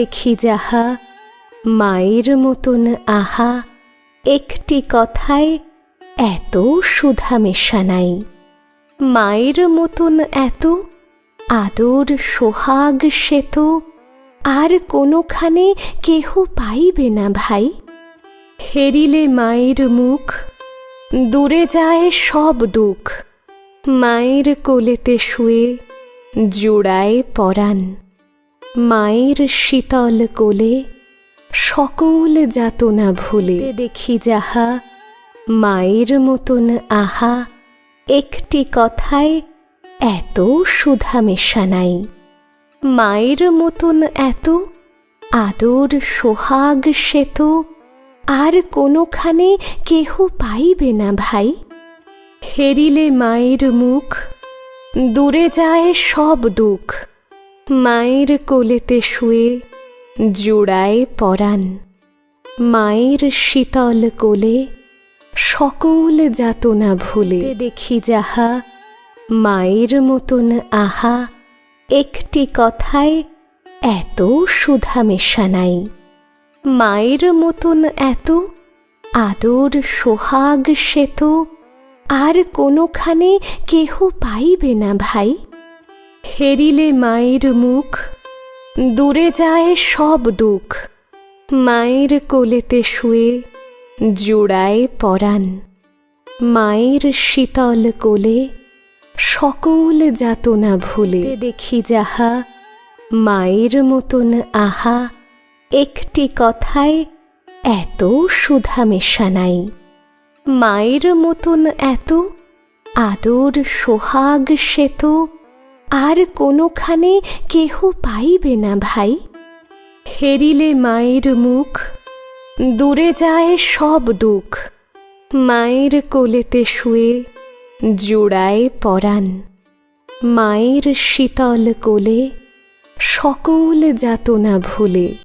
দেখি যাহা, মায়ের মতন আহা, একটি কথায় এত সুধা মেশা নাই। মায়ের মতন এত, আদর সোহাগ সে আর কোনোখানে কেহ পাইবে না ভাই। হেরিলে মায়ের মুখ, দূরে যায় সব দুঃখ। মায়ের কোলেতে শুয়ে জোড়ায় পরাণ। মায়ের শীতল কোলে সকল যাতনা ভুলে দেখি যাহা, মায়ের মতন আহা, একটি কথায় এত সুধা মেশা নাই। মায়ের মতন এত আদর সোহাগ সে আর কোনোখানে কেহ পাইবে না ভাই। হেরিলে মায়ের মুখ, দূরে যায় সব দুঃখ। মায়ের কোলেতে শুয়ে জোড়ায় পরাণ। মায়ের শীতল কোলে সকল যাতনা ভুলে দেখি যাহা। মায়ের মতন আহা, একটি কথায় এত সুধা মেশা নাই। মায়ের মতন এত আদর সোহাগ সে তো আর কোনোখানে কেহ পাইবে না ভাই। হেরিলে মায়ের মুখ, দূরে যায় সব দুঃখ। মায়ের কোলেতে শুয়ে জোড়ায় পরাণ। মায়ের শীতল কোলে সকল যাতনা ভুলে দেখি যাহা। মায়ের মতন আহা, একটি কথায় এত সুধা মেশা নাই। মায়ের মতন এত আদর সোহাগ সে তো আর কোনোখানে কেহ পাইবে না ভাই। হেরিলে মায়ের মুখ, দূরে যায় সব দুঃখ। মায়ের কোলেতে শুয়ে জোড়ায় পরাণ। মায়ের শীতল কোলে সকল যাতনা ভুলে।